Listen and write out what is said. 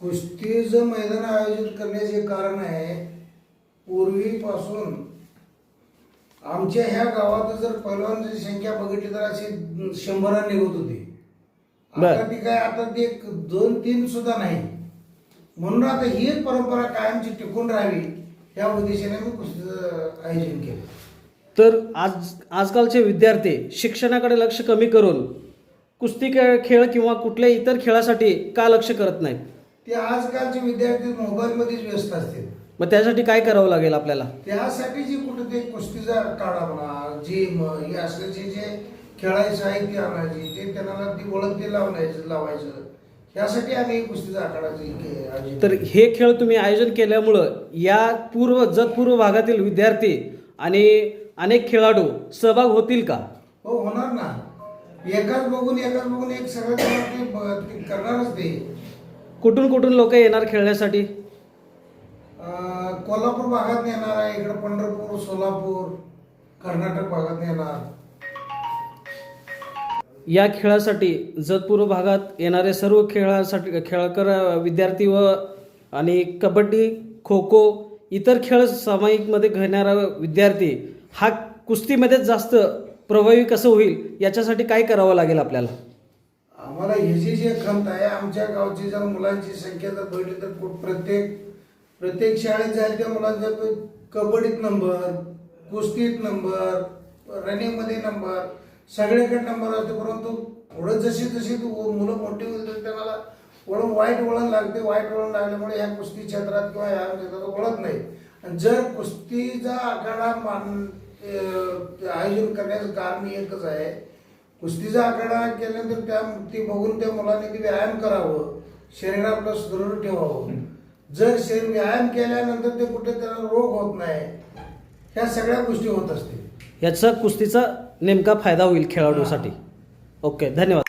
कुस्तीचं मैदान आयोजित करण्याचे कारण आहे पूर्वीपासून आमच्या ह्या गावात जर पैलवानची संख्या बघितली तर अशी शंभरांनी होत होती. आता ती काय आता ते एक दोन तीन सुद्धा नाही. म्हणून आता ही परंपरा कायमची टिकून राहावी या उद्देशाने मी कुस्तीचं आयोजन केलं. तर आज आजकालचे विद्यार्थी शिक्षणाकडे लक्ष कमी करून कुस्ती खेळ खेळ किंवा कुठल्या इतर खेळासाठी का लक्ष करत नाहीत? ते आजकालचे विद्यार्थी मोबाईलमध्येच व्यस्त असतील. मग त्यासाठी काय करावं लागेल आपल्याला? त्यासाठी जी कुठं ते कुस्तीचा काढा म्हणा जिम हे असल्याचे जे खेळाचे साहित्य आणायचे ते त्यांना ती ओळख ते लावण्याचं लावायचं. यासाठी आम्ही कुस्तीचा के- आयोजन तर हे खेळ तुम्ही आयोजन केल्यामुळं या पूर्व जतपूर्व भागातील विद्यार्थी आणि अनेक खेळाडू सहभाग होतील का? हो होणार ना. एकाच बघून एकाच बघून एक सगळं ते ते ब- ते करणारच ते. कुठून कुठून लोक येणार खेळण्यासाठी? अं, कोल्हापूर भागात येणार आहे इकडे पंढरपूर सोलापूर कर्नाटक भागात येणार. या खेळासाठी जतपूर्व भागात येणारे सर्व खेळासाठी खेळकर विद्यार्थी व आणि कबड्डी खो खो इतर खेळ सामायिकमध्ये घेणारा विद्यार्थी हा कुस्तीमध्येच जास्त प्रभावी कसं होईल याच्यासाठी काय करावं लागेल आपल्याला? आम्हाला ह्याची जे खंत आहे. आमच्या गावची जर मुलांची संख्या जर बघितली तर प्रत्येक प्रत्येक शाळेत जाईल त्या मुलांचा कबड्डीत नंबर कुस्तीत नंबर रनिंगमध्ये नंबर सगळ्याकडे नंबर असतो. परंतु पुढं जशी जशी मुलं मोठी होईल त्यांना वळण वाईट वळण लागते. वाईट वळण लागल्यामुळे ह्या कुस्ती क्षेत्रात किंवा ह्या क्षेत्रात वळत नाही. आणि जर कुस्तीचा आखाडा मान आयोजन करण्याचं कारण एकच आहे. कुस्तीचा आखाडा केल्यानंतर त्या ती बघून त्या मुलांनी ते व्यायाम करावं शरीर आपलं सुदृढ ठेवावं. जर शरीर व्यायाम केल्यानंतर ते कुठे त्याला रोग होत नाही ह्या सगळ्या गोष्टी होत असतील. याचा कुस्तीचा नेमका फायदा होईल खेळाडूसाठी. ओके धन्यवाद.